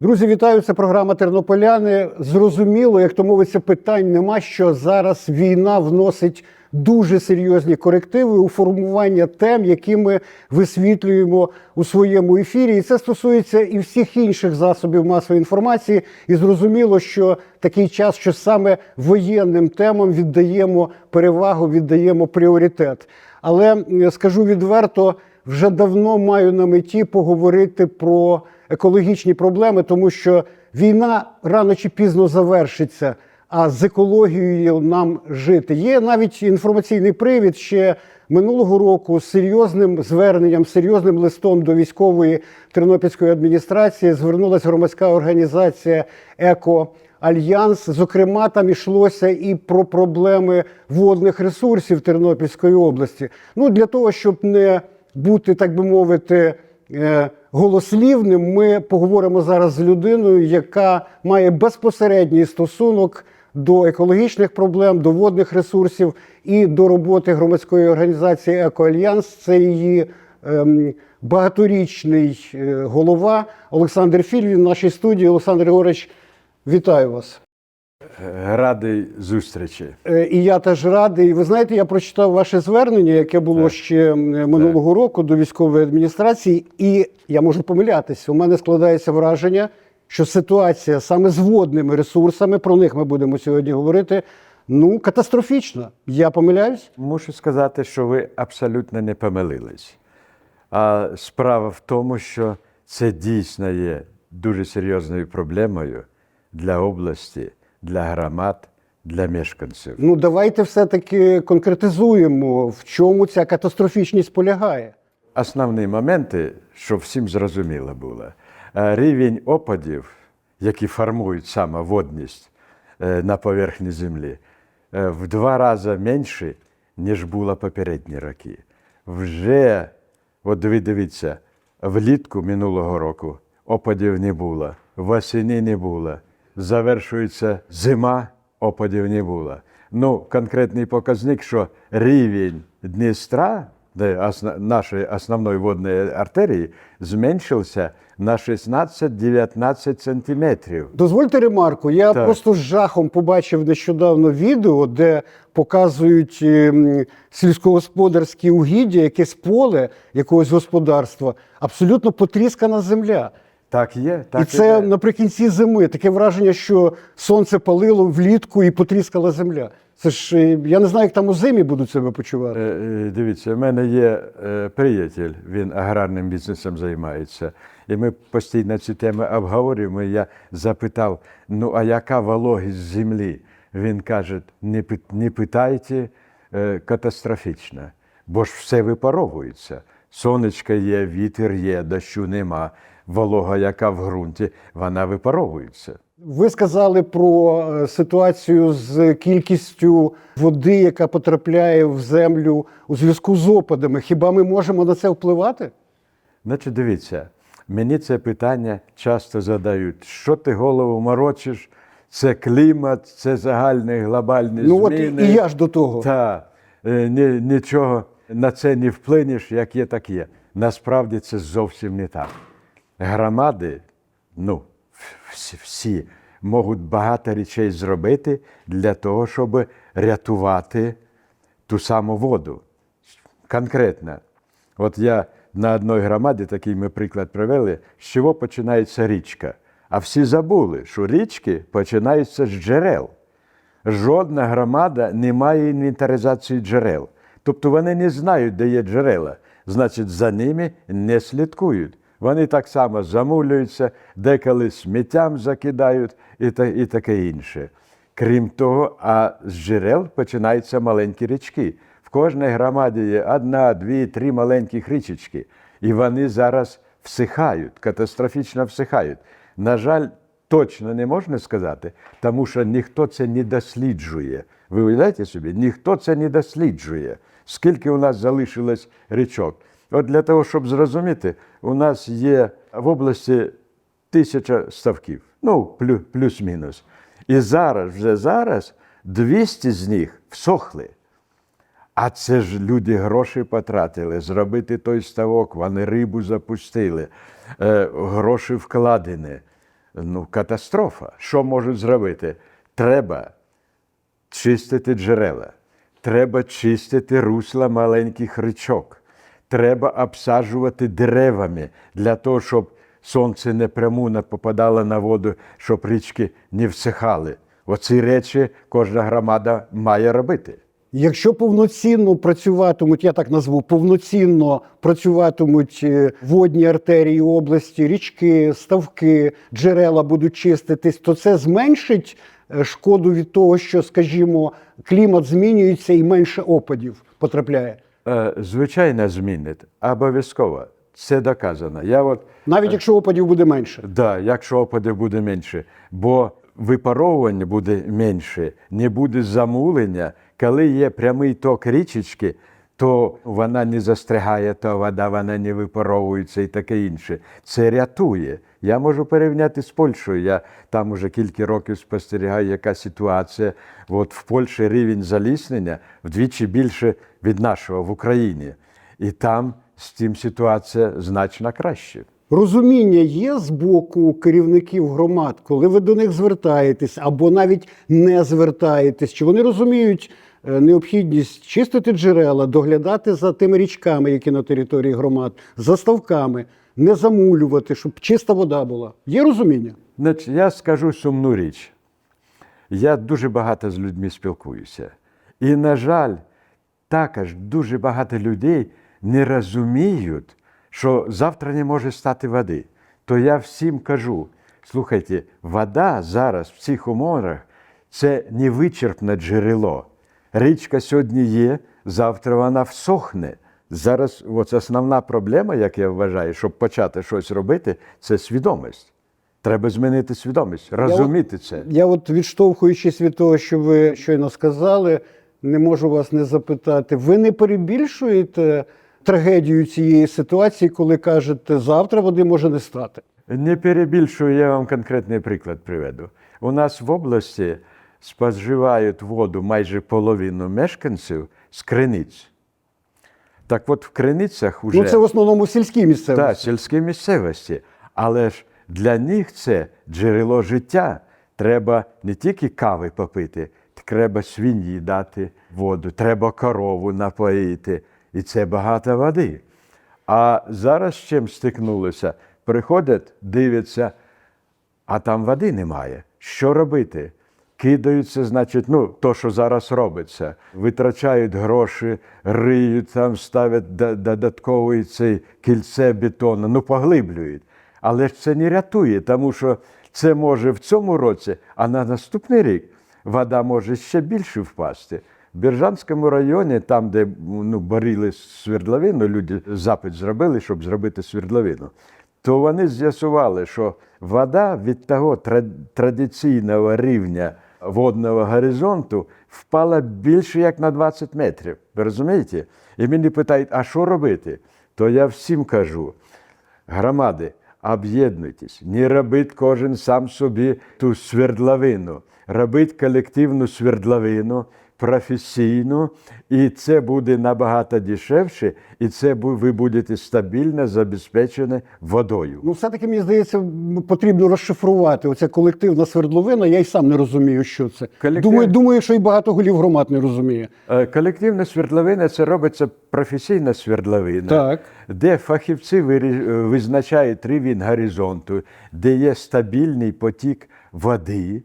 Друзі, вітаю! Це програма Тернополяни. Зрозуміло, як то мовиться, питань нема, що зараз війна вносить дуже серйозні корективи у формування тем, які ми висвітлюємо у своєму ефірі. І це стосується і всіх інших засобів масової інформації. І зрозуміло, що такий час, що саме воєнним темам віддаємо перевагу, віддаємо пріоритет. Але скажу відверто, вже давно маю на меті поговорити про екологічні проблеми, тому що війна рано чи пізно завершиться. А з екологією нам жити. Є навіть інформаційний привід ще минулого року з серйозним зверненням, серйозним листом до військової тернопільської адміністрації звернулася громадська організація Еко. Альянс, зокрема, там йшлося і про проблеми водних ресурсів Тернопільської області. Ну для того, щоб не бути, так би мовити, е, голослівним, ми поговоримо зараз з людиною, яка має безпосередній стосунок до екологічних проблем, до водних ресурсів і до роботи громадської організації Екоальянс. Це її ем, багаторічний е, голова Олександр Філь. Він в нашій студії. Олександр Григорович, вітаю вас. Радий зустрічі. Е, І я теж радий. Ви знаєте, я прочитав ваше звернення, яке було Так. ще минулого року до військової адміністрації, і я можу помилятися. У мене складається враження, що ситуація саме з водними ресурсами, про них ми будемо сьогодні говорити. Ну, катастрофічна. Я помиляюсь? Мушу сказати, що ви абсолютно не помилились. А справа в тому, що це дійсно є дуже серйозною проблемою для області, для громад, для мешканців. Ну, давайте все-таки конкретизуємо, в чому ця катастрофічність полягає. Основні моменти, щоб всім зрозуміло було, Е, рівень опадів, які формують саме водність е, на поверхні землі, е, в два рази менше, ніж було попередні роки. Вже, от ви дивіться, влітку минулого року опадів не було, восени не було, завершується зима, опадів не було. Ну, конкретний показник, що рівень Дністра, де нашої основної водної артерії, зменшився на 16-19 сантиметрів. Дозвольте ремарку. Я Так. просто з жахом побачив нещодавно відео, де показують ем, сільськогосподарські угіддя, якесь поле якогось господарства, абсолютно потріскана земля. Так є, так і це є. наприкінці зими. Таке враження, що сонце палило влітку і потріскала земля. Це ж е, я не знаю, як там у зимі будуть себе почувати. Е, е, Дивіться, в мене є е, приятель, він аграрним бізнесом займається. І ми постійно ці теми обговорюємо. І я запитав: ну а яка вологість землі? Він каже: не, не питайте е, катастрофічно, бо ж все випаровується. Сонечко є, вітер є, дощу нема. Волога, яка в ґрунті, вона випаровується. Ви сказали про е, ситуацію з кількістю води, яка потрапляє в землю у зв'язку з опадами. Хіба ми можемо на це впливати? Значить, дивіться, мені це питання часто задають. Що ти голову морочиш? Це клімат, це загальні глобальні Ну от і, зміни. і я ж до того. Та, е, ні, нічого на це не вплинеш, як є, так є. Насправді це зовсім не так. Громади, ну, всі, можуть багато речей зробити для того, щоб рятувати ту саму воду. Конкретно, от я на одній громаді, такий ми приклад привели, з чого починається річка. А всі забули, що річки починаються з джерел. Жодна громада не має інвентаризації джерел. Тобто вони не знають, де є джерела. Значить, за ними не слідкують. Вони так само замулюються, деколи сміттям закидають і, таке інше. Крім того, а з джерел починаються маленькі річки. В кожній громаді є одна, дві, три маленьких річечки. І вони зараз всихають, катастрофічно всихають. На жаль, точно не можна сказати, тому що ніхто це не досліджує. Ви уявляєте собі, ніхто це не досліджує. Скільки у нас залишилось річок? От для того, щоб зрозуміти, у нас є в області тисяча ставків, ну, плюс-мінус. І зараз, вже зараз, 200 з них всохли. А це ж люди гроші потратили, зробити той ставок, вони рибу запустили, е, гроші вкладені. ну, катастрофа. Що можуть зробити? Треба чистити джерела, треба чистити русла маленьких річок, треба обсаджувати деревами для того, щоб сонце не пряму не попадало на воду, щоб річки не всихали. Оці речі кожна громада має робити. Якщо повноцінно працюватимуть, я так назву, повноцінно працюватимуть е, водні артерії області, річки, ставки, джерела будуть чиститись, то це зменшить е, шкоду від того, що, скажімо, клімат змінюється і менше опадів потрапляє. Е, Звичайно, змінить. Обов'язково. Це доказано. Я от Навіть якщо опадів буде менше. Да, якщо опадів буде менше, бо випаровування буде менше, не буде замулення. Коли є прямий ток річечки, то вона не застрягає, то вода вона не випаровується і таке інше. Це рятує. Я можу порівняти з Польщею. Я там уже кілька років спостерігаю, яка ситуація. От в Польщі рівень заліснення вдвічі більше від нашого в Україні. І там з цим ситуація значно краще. Розуміння є з боку керівників громад, коли ви до них звертаєтесь або навіть не звертаєтесь, чи вони розуміють е, необхідність чистити джерела, доглядати за тими річками, які на території громад, за ставками, не замулювати, щоб чиста вода була. Є розуміння? Значить, я скажу сумну річ. Я дуже багато з людьми спілкуюся. І, на жаль, також дуже багато людей не розуміють, що завтра не може стати води. То я всім кажу: слухайте, вода зараз в цих умовах це невичерпне джерело. Річка сьогодні є, завтра вона всохне. Зараз от основна проблема, як я вважаю, щоб почати щось робити, це свідомість. Треба змінити свідомість, розуміти це. Я от відштовхуючись від того, що ви щойно сказали, не можу вас не запитати. Ви не перебільшуєте трагедію цієї ситуації, коли кажете, завтра води може не стати? Не перебільшую, я вам конкретний приклад приведу. У нас в області споживають воду майже половину мешканців з криниць. Так от в криницях уже Ну це в основному сільські місцевості. сільській місцевості. Але ж для них це джерело життя. Треба не тільки кави попити, треба свині дати воду, треба корову напоїти. І це багато води. А зараз з чим стикнулися? Приходять, дивляться, а там води немає. Що робити? Кидаються, значить, ну, то, що зараз робиться. Витрачають гроші, риють, там ставлять додатковий цей кільце бетону, ну поглиблюють. Але ж це не рятує, тому що це може в цьому році, а на наступний рік вода може ще більше впасти. В Біржанському районі, там, де ну, боріли свердловину, люди запит зробили, щоб зробити свердловину, то вони з'ясували, що вода від того традиційного рівня водного горизонту впала більше як на 20 метрів. Ви розумієте? І мені питають, а що робити? То я всім кажу, громади, об'єднуйтесь, не робіть кожен сам собі ту свердловину, робіть колективну свердловину, професійну, і це буде набагато дешевше, і це ви будете стабільно забезпечені водою. Ну, все-таки, мені здається, потрібно розшифрувати. Оця колективна свердловина, я й сам не розумію, що це. Колектив- Думаю, думаю, що і багато голів громад не розуміє. Е, Колективна свердловина це робиться професійна свердловина, Так. де фахівці е, визначають рівень горизонту, де є стабільний потік води,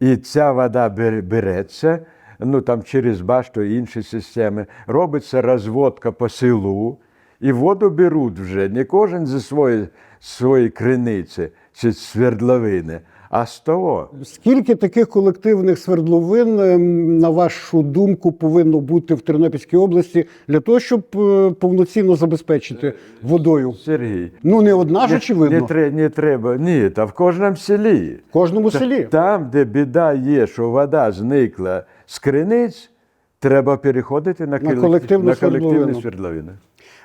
і ця вода бер- береться ну, там, через башту і інші системи, робиться розводка по селу, і воду беруть вже. Не кожен зі своєї, своєї криниці чи свердловини, а з того. Скільки таких колективних свердловин, ем, на вашу думку, повинно бути в Тернопільській області для того, щоб е, повноцінно забезпечити водою? Сергій, Ну, не одна ж, очевидно. тре- не треба, ні, та в кожному селі. В кожному селі. Там, де біда є, що вода зникла з криниць, треба переходити на, колек- колективну на свердловину. колективну свердловину.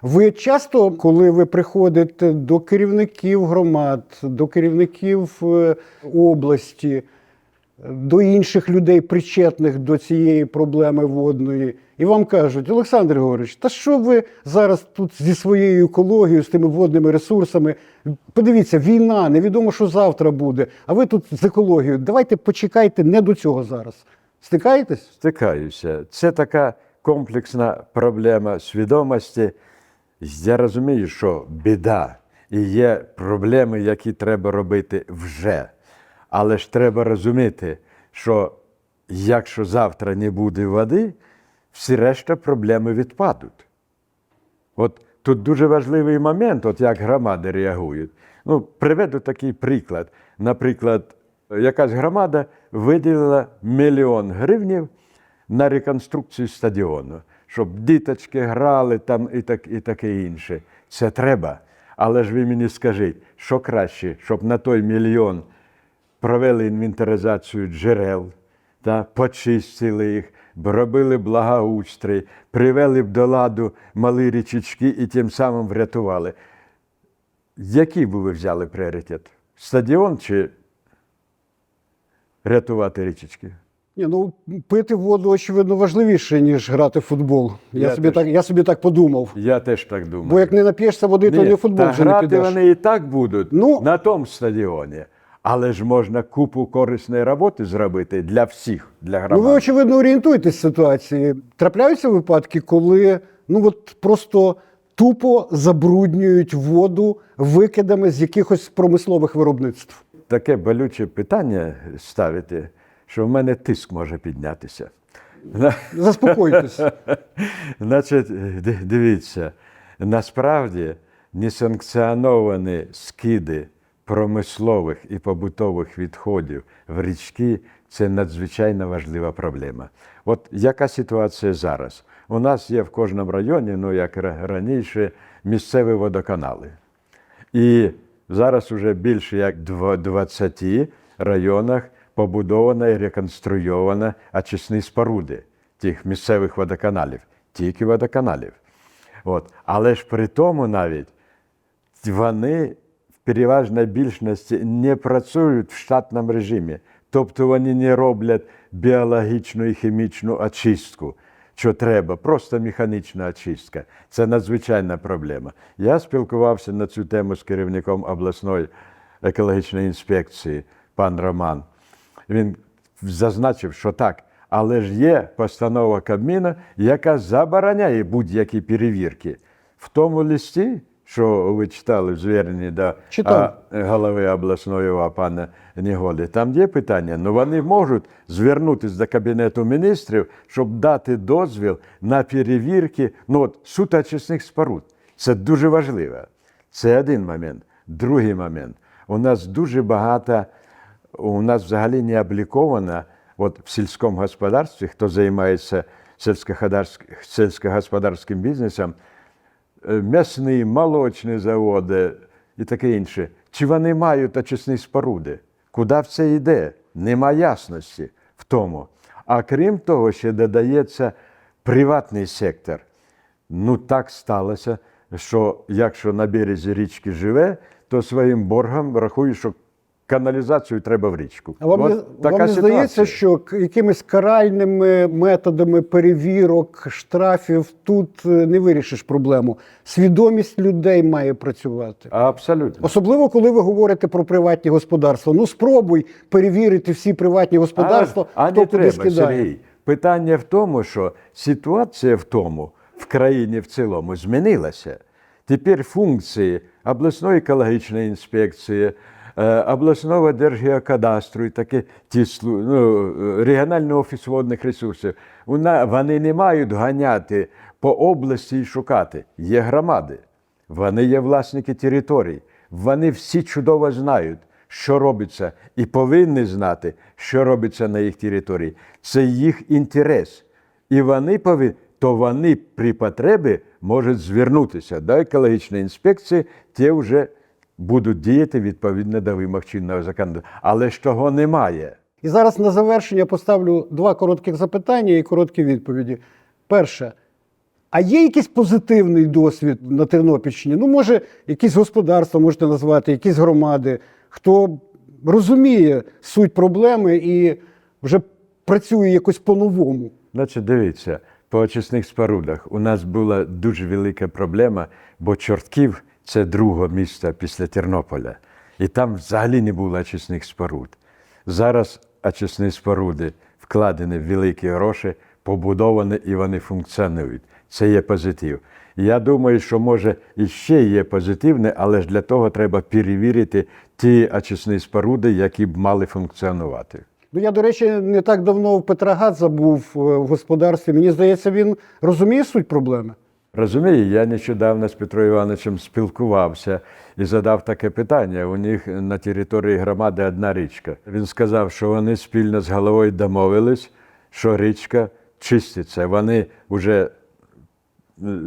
Ви часто, коли ви приходите до керівників громад, до керівників е, області, до інших людей, причетних до цієї проблеми водної, і вам кажуть, Олександр Григорович, та що ви зараз тут зі своєю екологією, з тими водними ресурсами? Подивіться, війна, невідомо, що завтра буде. А ви тут з екологією. Давайте почекайте не до цього зараз. Стикаєтесь? Стикаюся. Це така комплексна проблема свідомості. Я розумію, що біда і є проблеми, які треба робити вже. Але ж треба розуміти, що якщо завтра не буде води, всі решта проблеми відпадуть. От тут дуже важливий момент, от як громади реагують. Ну, приведу такий приклад. Наприклад, якась громада виділила мільйон гривнів на реконструкцію стадіону, щоб діточки грали там і, так, і таке інше. Це треба. Але ж ви мені скажіть, що краще, щоб на той мільйон провели інвентаризацію джерел, та, почистили їх, робили благоустрій, привели б до ладу малі річечки і тим самим врятували. Який би ви взяли пріоритет? Стадіон чи рятувати річечки? Ні, ну пити воду, очевидно, важливіше, ніж грати в футбол. Я, Я собі, теж. так, я собі так подумав. Я теж так думаю. Бо як не нап'єшся води, то не футбол та вже не грати підеш. вони і так будуть Ну- на тому стадіоні. Але ж можна купу корисної роботи зробити для всіх, для Ну, ви, очевидно, орієнтуєтесь в ситуації. Трапляються випадки, коли ну от просто тупо забруднюють воду викидами з якихось промислових виробництв. таке болюче питання ставити, що в мене тиск може піднятися. Заспокойтесь. Значить, дивіться, насправді несанкціоновані скиди промислових і побутових відходів в річки це надзвичайно важлива проблема. От яка ситуація зараз? У нас є в кожному районі, ну як раніше, місцеві водоканали. І зараз уже більше як дво- 20 районах побудована і реконструйована очисні споруди тих місцевих водоканалів, тільки водоканалів. От. Але ж при тому навіть вони в переважній більшості не працюють в штатному режимі. Тобто вони не роблять біологічну і хімічну очистку, що треба, просто механічна очистка. Це надзвичайна проблема. Я спілкувався на цю тему з керівником обласної екологічної інспекції, пан Роман. Він зазначив, що так, але ж є постанова Кабміна, яка забороняє будь-які перевірки. В тому листі, що ви читали в зверненні до Читав. голови обласної ОВА пана Нігоди, там є питання, ну вони можуть звернутися до Кабінету міністрів, щоб дати дозвіл на перевірки ну, от, суто споруд. Це дуже важливо. Це один момент. Другий момент. У нас дуже багато, у нас взагалі не обліковано от в сільському господарстві, хто займається сільськогосподарським, бізнесом, е, м'ясні, молочні заводи і таке інше. Чи вони мають очисні споруди? Куди все йде? Нема ясності в тому. А крім того, ще додається приватний сектор. Ну так сталося, що якщо на березі річки живе, то своїм боргом рахує, що каналізацію треба в річку. А вам, От не, така вам не здається, що якимись каральними методами перевірок, штрафів тут е, не вирішиш проблему. Свідомість людей має працювати. Абсолютно. Особливо, коли ви говорите про приватні господарства. Ну спробуй перевірити всі приватні господарства, а, а хто не куди треба, скидає. Сергій. Питання в тому, що ситуація в тому в країні в цілому змінилася. Тепер функції обласної екологічної інспекції, обласного держгеокадастру і таке ті ну, е, регіональний офіс водних ресурсів. Вони не мають ганяти по області і шукати. Є громади, вони є власники територій. Вони всі чудово знають, що робиться, і повинні знати, що робиться на їх території. Це їх інтерес. І вони повинні, то вони при потребі можуть звернутися до екологічної інспекції, ті вже будуть діяти відповідно до вимог чинного законодавства. Але ж того немає. І зараз на завершення поставлю два коротких запитання і короткі відповіді. Перше. А є якийсь позитивний досвід на Тернопільщині? Ну, може, якісь господарства можете назвати, якісь громади, хто розуміє суть проблеми і вже працює якось по-новому. Значить, дивіться, по очисних спорудах. У нас була дуже велика проблема, бо Чортків це друге місто після Тернополя. І там взагалі не було очисних споруд. Зараз очисні споруди вкладені в великі гроші, побудовані і вони функціонують. Це є позитив. Я думаю, що може і ще є позитивне, але ж для того треба перевірити ті очисні споруди, які б мали функціонувати. Ну, я, до речі, не так давно в Петроградза був е, в господарстві. Мені здається, він розуміє суть проблеми. Розумію, я нещодавно з Петром Івановичем спілкувався і задав таке питання. У них на території громади одна річка. Він сказав, що вони спільно з головою домовились, що річка чиститься. Вони вже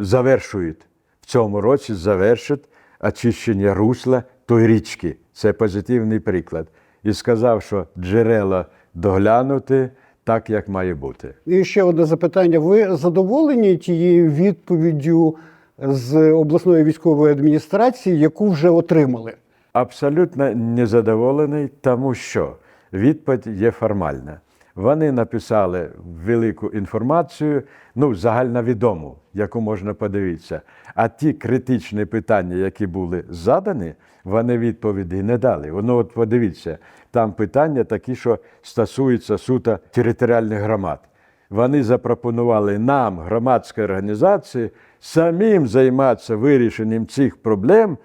завершують в цьому році, завершать очищення русла тої річки. Це позитивний приклад. І сказав, що джерела доглянути так, як має бути. І ще одне запитання: ви задоволені тією відповіддю з обласної військової адміністрації, яку вже отримали? Абсолютно незадоволений, тому що відповідь є формальна. Вони написали велику інформацію, ну, загальновідому, яку можна подивитися. А ті критичні питання, які були задані, вони відповіді не дали. Воно, от подивіться, там питання такі, що стосуються суто територіальних громад. Вони запропонували нам, громадській організації, самим займатися вирішенням цих проблем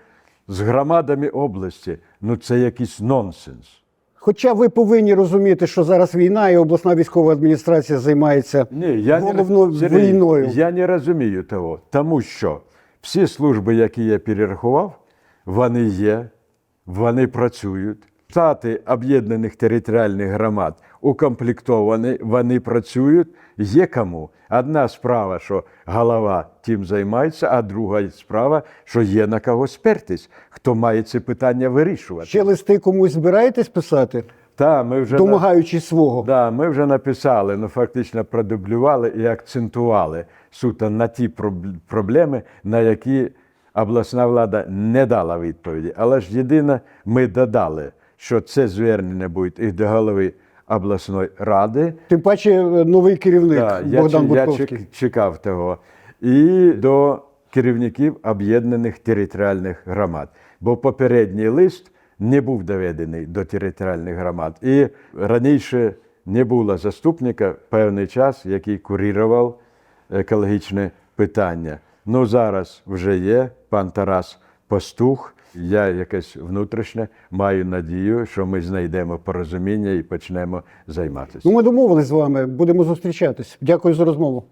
з громадами області. Ну це якийсь нонсенс. Хоча ви повинні розуміти, що зараз війна і обласна військова адміністрація займається Ні, я головно не, Сергій, війною. Я не розумію того, тому що всі служби, які я перерахував, вони є, вони працюють. Штати об'єднаних територіальних громад укомплектовані, вони працюють. Є кому. Одна справа, що голова тим займається, а друга справа, що є на кого спертись, хто має ці питання вирішувати. Ще листи комусь збираєтесь писати, Та, ми вже на- домагаючись свого. Да, ми вже написали, ну фактично продублювали і акцентували суто на ті проб- проблеми, на які обласна влада не дала відповіді. Але ж єдине, ми додали, що це звернення буде і до голови обласної ради. Тим паче е, новий керівник Да, Богдан я Бурковський. чек- чекав того. І до керівників об'єднаних територіальних громад. Бо попередній лист не був доведений до територіальних громад. І раніше не було заступника певний час, який курірував екологічне питання. Ну зараз вже є пан Тарас Пастух. Я якесь внутрішнє маю надію, що ми знайдемо порозуміння і почнемо займатися. Ну, ми домовились з вами, будемо зустрічатись. Дякую за розмову.